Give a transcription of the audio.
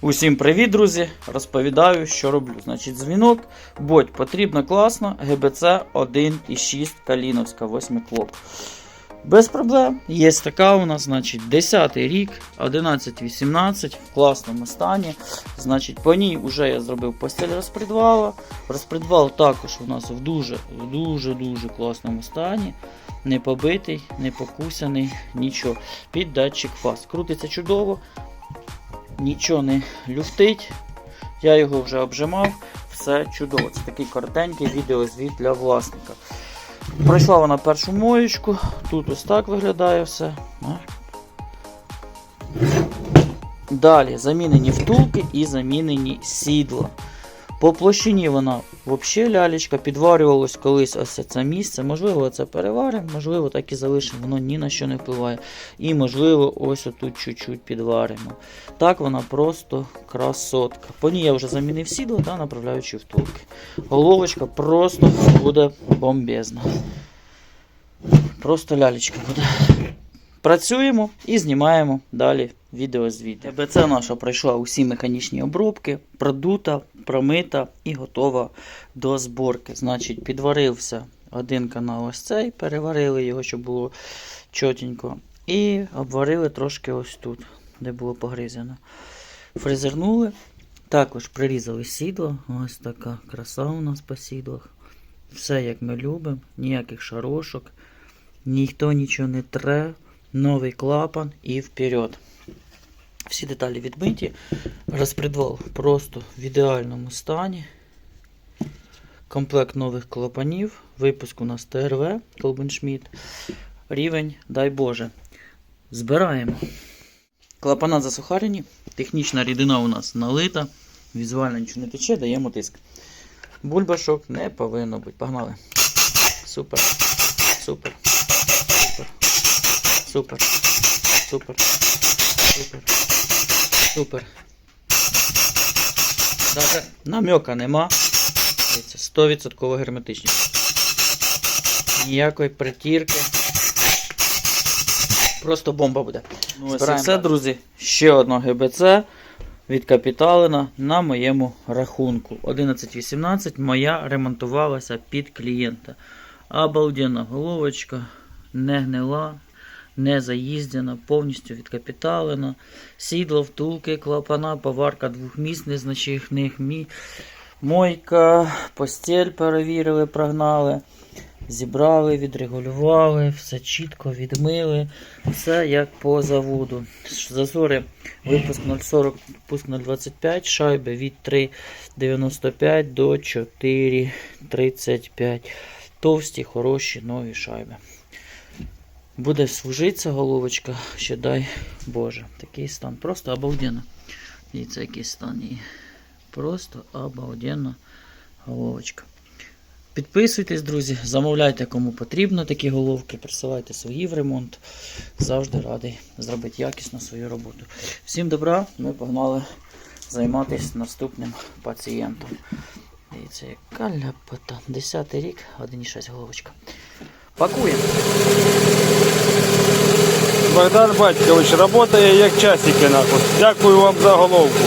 Усім привіт, друзі! Розповідаю, що роблю. Значить, дзвінок, будь потрібно класно, ГБЦ 1,6 Каліновська 8 клоп. Без проблем. Є така у нас, значить, 10 рік, 11-18 в класному стані. Значить, по ній вже я зробив постель розпредвала. Розпредвал також у нас в дуже, в дуже дуже класному стані. Не побитий, не покусаний, нічого. Під датчик фаз. Крутиться чудово нічого не люфтить. Я його вже обжимав, все чудово. Це такий коротенький відеозвіт для власника. Пройшла вона першу моєчку, тут ось так виглядає все. Далі замінені втулки і замінені сідла. По площині вона взагалі лялечка, підварювалось колись ось це місце. Можливо, це переваримо, можливо, так і залишимо, воно ні на що не впливає. І, можливо, ось отут чуть-чуть підваримо. Так вона просто красотка. По ній я вже замінив сідло та направляючи втулки. Головочка просто буде бомбезна. Просто лялечка буде. Працюємо і знімаємо далі відеозвіт. ТБЦ наша пройшла усі механічні обробки, продута, промита і готова до зборки. Значить, підварився один канал ось цей, переварили його, щоб було чотенько. І обварили трошки ось тут, де було погризено. Фрезернули. Також прирізали сідло. Ось така краса у нас по сідлах. Все як ми любимо, ніяких шарошок, ніхто нічого не тре. Новий клапан і вперед. Всі деталі відбиті. Розпредвал просто в ідеальному стані. Комплект нових клапанів. Випуск у нас ТРВ Колбеншміт. Рівень, дай Боже. Збираємо. Клапана засухарені. Технічна рідина у нас налита. Візуально нічого не тече, даємо тиск. Бульбашок не повинно бути. Погнали. Супер. Супер. Супер. Супер. Супер. Супер. Супер. Даже намека нема. Дивіться, 100% герметичність. Ніякої притірки. Просто бомба буде. Ну, ось і все, друзі. Ще одна ГБЦ від Капіталина на моєму рахунку. 11.18 моя ремонтувалася під клієнта. Обалденна головочка, не гнила, не заїздена, повністю відкапіталена. Сідло, втулки, клапана, поварка двохмісць незначних мі... Мойка, постель перевірили, прогнали. Зібрали, відрегулювали, все чітко відмили, все як по заводу. Зазори випуск 0,40, випуск 0,25, шайби від 3,95 до 4,35. Товсті, хороші, нові шайби. Буде служитися головочка, ще дай Боже. Такий стан. Просто обалденно. Дивіться, який стан її. Просто обалденно головочка. Підписуйтесь, друзі, замовляйте кому потрібно такі головки, присилайте свої в ремонт. Завжди радий зробити якісно свою роботу. Всім добра, ми погнали займатися наступним пацієнтом. Дивіться, яка ляпота. 10 рік, 1,6 головочка. Пакуємо. Богдан Батькович працює як часики нахуй. Дякую вам за головку.